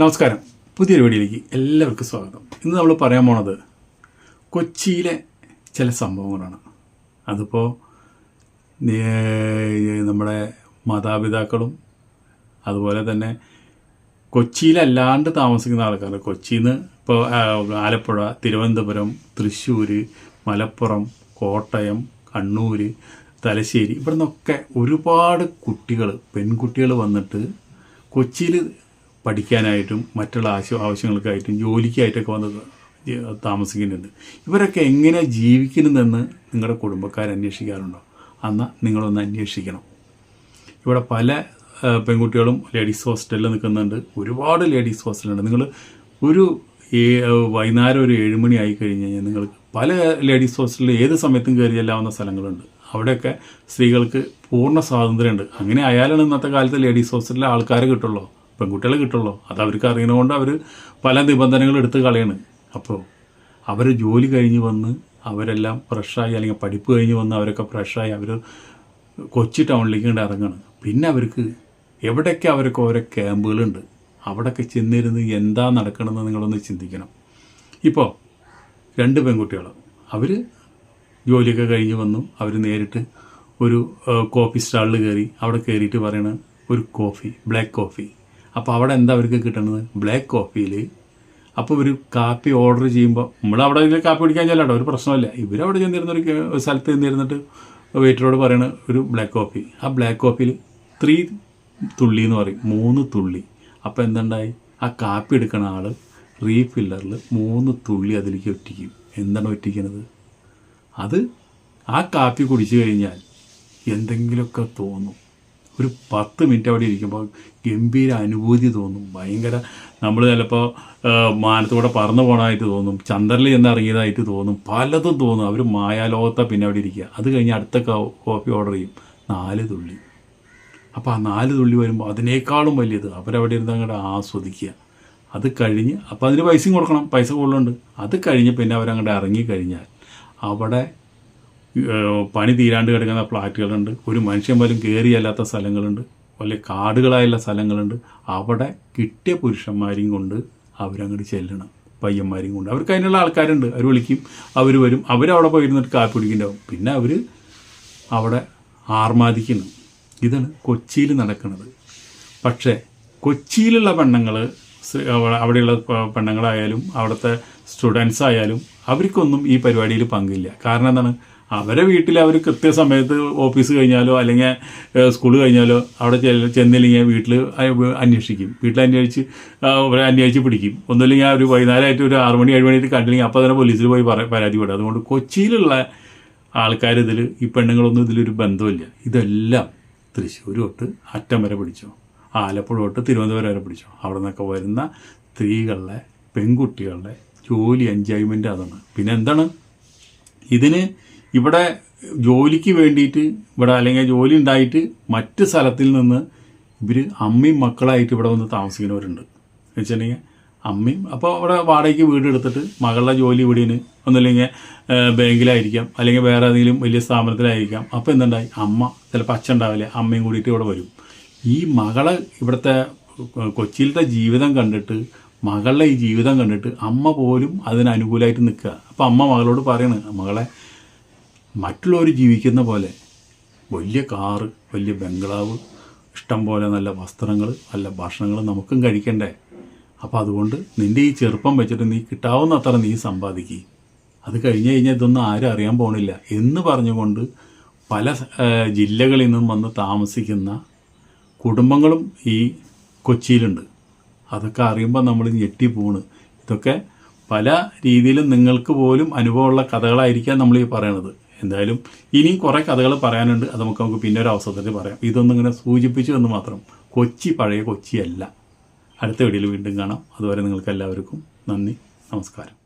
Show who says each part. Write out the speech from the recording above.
Speaker 1: നമസ്കാരം പുതിയൊരു വീഡിയോയിലേക്ക് എല്ലാവർക്കും സ്വാഗതം ഇന്ന് നമ്മൾ പറയാൻ പോണത് കൊച്ചിയിലെ ചില സംഭവങ്ങളാണ് അതിപ്പോൾ നമ്മുടെ മാതാപിതാക്കളും അതുപോലെ തന്നെ കൊച്ചിയിലല്ലാണ്ട് താമസിക്കുന്ന ആൾക്കാർ കൊച്ചിയിൽ നിന്ന് ഇപ്പോൾ ആലപ്പുഴ തിരുവനന്തപുരം തൃശ്ശൂർ മലപ്പുറം കോട്ടയം കണ്ണൂർ തലശ്ശേരി ഇവിടെ നിന്നൊക്കെ ഒരുപാട് കുട്ടികൾ പെൺകുട്ടികൾ വന്നിട്ട് കൊച്ചിയിൽ പഠിക്കാനായിട്ടും മറ്റുള്ള ആവശ്യ ആവശ്യങ്ങൾക്കായിട്ടും ജോലിക്കായിട്ടൊക്കെ വന്ന് താമസിക്കുന്നുണ്ട് ഇവരൊക്കെ എങ്ങനെ ജീവിക്കുന്നതെന്ന് നിങ്ങളുടെ കുടുംബക്കാർ അന്വേഷിക്കാറുണ്ടോ അന്ന് നിങ്ങളൊന്ന് അന്വേഷിക്കണം ഇവിടെ പല പെൺകുട്ടികളും ലേഡീസ് ഹോസ്റ്റലിൽ നിൽക്കുന്നുണ്ട് ഒരുപാട് ലേഡീസ് ഹോസ്റ്റലുണ്ട് നിങ്ങൾ ഒരു ഈ വൈകുന്നേരം ഒരു ഏഴുമണി ആയി കഴിഞ്ഞ് കഴിഞ്ഞാൽ നിങ്ങൾക്ക് പല ലേഡീസ് ഹോസ്റ്റലിൽ ഏത് സമയത്തും കയറി ചെല്ലാവുന്ന സ്ഥലങ്ങളുണ്ട് അവിടെയൊക്കെ സ്ത്രീകൾക്ക് പൂർണ്ണ സ്വാതന്ത്ര്യമുണ്ട് അങ്ങനെ ആയാലാണ് ഇന്നത്തെ കാലത്ത് ലേഡീസ് ഹോസ്റ്റലിലെ ആൾക്കാരെ കിട്ടുള്ളൂ പെൺകുട്ടികളെ കിട്ടുള്ളൂ അത് അവർക്ക് അറിയണതുകൊണ്ട് അവർ പല നിബന്ധനകളും എടുത്ത് കളയാണ് അപ്പോൾ അവർ ജോലി കഴിഞ്ഞ് വന്ന് അവരെല്ലാം ഫ്രഷായി അല്ലെങ്കിൽ പഠിപ്പ് കഴിഞ്ഞ് വന്ന് അവരൊക്കെ ഫ്രഷായി അവർ കൊച്ചി ടൗണിലേക്ക് ഇങ്ങോട്ട് ഇറങ്ങണം പിന്നെ അവർക്ക് എവിടെയൊക്കെ അവർക്ക് ഓരോ ക്യാമ്പുകളുണ്ട് അവിടെയൊക്കെ ചെന്നിരുന്ന് എന്താ നടക്കണമെന്ന് നിങ്ങളൊന്ന് ചിന്തിക്കണം ഇപ്പോൾ രണ്ട് പെൺകുട്ടികൾ അവർ ജോലിയൊക്കെ കഴിഞ്ഞ് വന്നു അവർ നേരിട്ട് ഒരു കോഫി സ്റ്റാളിൽ കയറി അവിടെ കയറിയിട്ട് പറയണ ഒരു കോഫി ബ്ലാക്ക് കോഫി അപ്പോൾ അവിടെ എന്താ അവർക്ക് കിട്ടുന്നത് ബ്ലാക്ക് കോഫിയിൽ അപ്പോൾ ഇവർ കാപ്പി ഓർഡർ ചെയ്യുമ്പോൾ നമ്മളവിടെ കാപ്പി കുടിക്കാൻ ചെല്ലാട്ടോ ഒരു പ്രശ്നമില്ല ഇവരവിടെ ചെന്നിരുന്ന ഒരു സ്ഥലത്ത് ചെന്നിരുന്നിട്ട് വെയിറ്ററോട് പറയണ ഒരു ബ്ലാക്ക് കോഫി ആ ബ്ലാക്ക് കോഫിയിൽ ത്രീ തുള്ളി എന്ന് പറയും മൂന്ന് തുള്ളി അപ്പോൾ എന്തുണ്ടായി ആ കാപ്പി എടുക്കണ ആൾ റീഫില്ലറിൽ മൂന്ന് തുള്ളി അതിലേക്ക് ഒറ്റിക്കും എന്താണ് ഒറ്റിക്കുന്നത് അത് ആ കാപ്പി കുടിച്ചു കഴിഞ്ഞാൽ എന്തെങ്കിലുമൊക്കെ തോന്നും ഒരു പത്ത് മിനിറ്റ് അവിടെ ഇരിക്കുമ്പോൾ ഗംഭീര അനുഭൂതി തോന്നും ഭയങ്കര നമ്മൾ ചിലപ്പോൾ മാനത്തൂടെ പറന്നു പോകണമായിട്ട് തോന്നും ചന്ദ്രനിൽ ചെന്ന് ഇറങ്ങിയതായിട്ട് തോന്നും പലതും തോന്നും അവർ മായാലോകത്ത പിന്നെ അവിടെ ഇരിക്കുക അത് കഴിഞ്ഞ് അടുത്ത കോഫി ഓർഡർ ചെയ്യും നാല് തുള്ളി അപ്പോൾ ആ നാല് തുള്ളി വരുമ്പോൾ അതിനേക്കാളും വലിയത് അവരവിടെ ഇരുന്ന് അങ്ങോട്ട് ആസ്വദിക്കുക അത് കഴിഞ്ഞ് അപ്പോൾ അതിന് പൈസയും കൊടുക്കണം പൈസ കൂടുതലുണ്ട് അത് കഴിഞ്ഞ് പിന്നെ അവരങ്ങോട്ട് ഇറങ്ങിക്കഴിഞ്ഞാൽ അവിടെ പണി തീരാണ്ട് കിടക്കുന്ന ഫ്ലാറ്റുകളുണ്ട് ഒരു മനുഷ്യൻ പോലും കയറിയല്ലാത്ത സ്ഥലങ്ങളുണ്ട് വലിയ കാടുകളായുള്ള സ്ഥലങ്ങളുണ്ട് അവിടെ കിട്ടിയ പുരുഷന്മാരെയും കൊണ്ട് അവരങ്ങോട്ട് ചെല്ലണം പയ്യന്മാരെയും കൊണ്ട് അവർക്ക് അതിനുള്ള ആൾക്കാരുണ്ട് അവർ വിളിക്കും അവർ വരും അവരവിടെ പോയി ഇരുന്നിട്ട് കാപ്പി പിടിക്കുന്നുണ്ടാവും പിന്നെ അവർ അവിടെ ആർമാദിക്കുന്നു ഇതാണ് കൊച്ചിയിൽ നടക്കുന്നത് പക്ഷേ കൊച്ചിയിലുള്ള പെണ്ണുങ്ങൾ അവിടെയുള്ള പെണ്ണുങ്ങളായാലും അവിടുത്തെ സ്റ്റുഡൻസ് ആയാലും അവർക്കൊന്നും ഈ പരിപാടിയിൽ പങ്കില്ല കാരണം എന്താണ് അവരെ വീട്ടിൽ അവർ കൃത്യസമയത്ത് ഓഫീസ് കഴിഞ്ഞാലോ അല്ലെങ്കിൽ സ്കൂൾ കഴിഞ്ഞാലോ അവിടെ ചെന്നില്ലെങ്കിൽ വീട്ടിൽ അന്വേഷിക്കും വീട്ടിൽ അന്വേഷിച്ച് അവരെ അന്വേഷിച്ച് പിടിക്കും ഒന്നുമില്ലെങ്കിൽ ഒരു വൈകുന്നേരമായിട്ട് ഒരു ആറ് മണി ഏഴ് കണ്ടില്ലെങ്കിൽ അപ്പോൾ തന്നെ പോലീസിൽ പോയി പരാതി പെടും അതുകൊണ്ട് കൊച്ചിയിലുള്ള ആൾക്കാർ ഇതിൽ ഈ പെണ്ണുങ്ങളൊന്നും ഇതിലൊരു ബന്ധമില്ല ഇതെല്ലാം തൃശ്ശൂർ തൊട്ട് അറ്റം വരെ പിടിച്ചോ ആലപ്പുഴ തൊട്ട് തിരുവനന്തപുരം വരെ പിടിച്ചോ അവിടെ നിന്നൊക്കെ വരുന്ന സ്ത്രീകളുടെ പെൺകുട്ടികളുടെ ജോലി എൻജോയ്മെൻ്റ് അതാണ് പിന്നെ എന്താണ് ഇതിന് ഇവിടെ ജോലിക്ക് വേണ്ടിയിട്ട് ഇവിടെ അല്ലെങ്കിൽ ജോലി ഉണ്ടായിട്ട് മറ്റ് സ്ഥലത്തിൽ നിന്ന് ഇവർ അമ്മയും മക്കളായിട്ട് ഇവിടെ വന്ന് താമസിക്കുന്നവരുണ്ട് എന്ന് വെച്ചിട്ടുണ്ടെങ്കിൽ അമ്മയും അപ്പോൾ അവിടെ വാടകയ്ക്ക് വീട് എടുത്തിട്ട് മകളുടെ ജോലി വീടിന് ഒന്നുമില്ലെങ്കിൽ ബാങ്കിലായിരിക്കാം അല്ലെങ്കിൽ വേറെ ഏതെങ്കിലും വലിയ സ്ഥാപനത്തിലായിരിക്കാം അപ്പോൾ എന്തുണ്ടായി അമ്മ ചിലപ്പോൾ അച്ഛൻ ഉണ്ടാവില്ല അമ്മയും കൂടിയിട്ട് ഇവിടെ വരും ഈ മകളെ ഇവിടുത്തെ കൊച്ചിയിലത്തെ ജീവിതം കണ്ടിട്ട് മകളുടെ ഈ ജീവിതം കണ്ടിട്ട് അമ്മ പോലും അതിനനുകൂലമായിട്ട് നിൽക്കുക അപ്പോൾ അമ്മ മകളോട് പറയണ് മകളെ മറ്റുള്ളവർ ജീവിക്കുന്ന പോലെ വലിയ കാറ് വലിയ ബംഗ്ലാവ് ഇഷ്ടം പോലെ നല്ല വസ്ത്രങ്ങൾ നല്ല ഭക്ഷണങ്ങൾ നമുക്കും കഴിക്കണ്ടേ അപ്പോൾ അതുകൊണ്ട് നിൻ്റെ ഈ ചെറുപ്പം വെച്ചിട്ട് നീ കിട്ടാവുന്ന അത്ര നീ സമ്പാദിക്കുക അത് കഴിഞ്ഞ് കഴിഞ്ഞാൽ ഇതൊന്നും ആരും അറിയാൻ പോണില്ല എന്ന് പറഞ്ഞുകൊണ്ട് പല ജില്ലകളിൽ നിന്നും വന്ന് താമസിക്കുന്ന കുടുംബങ്ങളും ഈ കൊച്ചിയിലുണ്ട് അതൊക്കെ അറിയുമ്പോൾ നമ്മൾ ഞെട്ടിപ്പോണ് ഇതൊക്കെ പല രീതിയിലും നിങ്ങൾക്ക് പോലും അനുഭവമുള്ള കഥകളായിരിക്കാം നമ്മൾ ഈ പറയണത് എന്തായാലും ഇനിയും കുറേ കഥകൾ പറയാനുണ്ട് അത് നമുക്ക് നമുക്ക് പിന്നെ ഒരു അവസരത്തിൽ പറയാം ഇതൊന്നും ഇങ്ങനെ സൂചിപ്പിച്ചു എന്ന് മാത്രം കൊച്ചി പഴയ കൊച്ചിയല്ല അടുത്ത വീഡിയോയിൽ വീണ്ടും കാണാം അതുവരെ നിങ്ങൾക്ക് എല്ലാവർക്കും നന്ദി നമസ്കാരം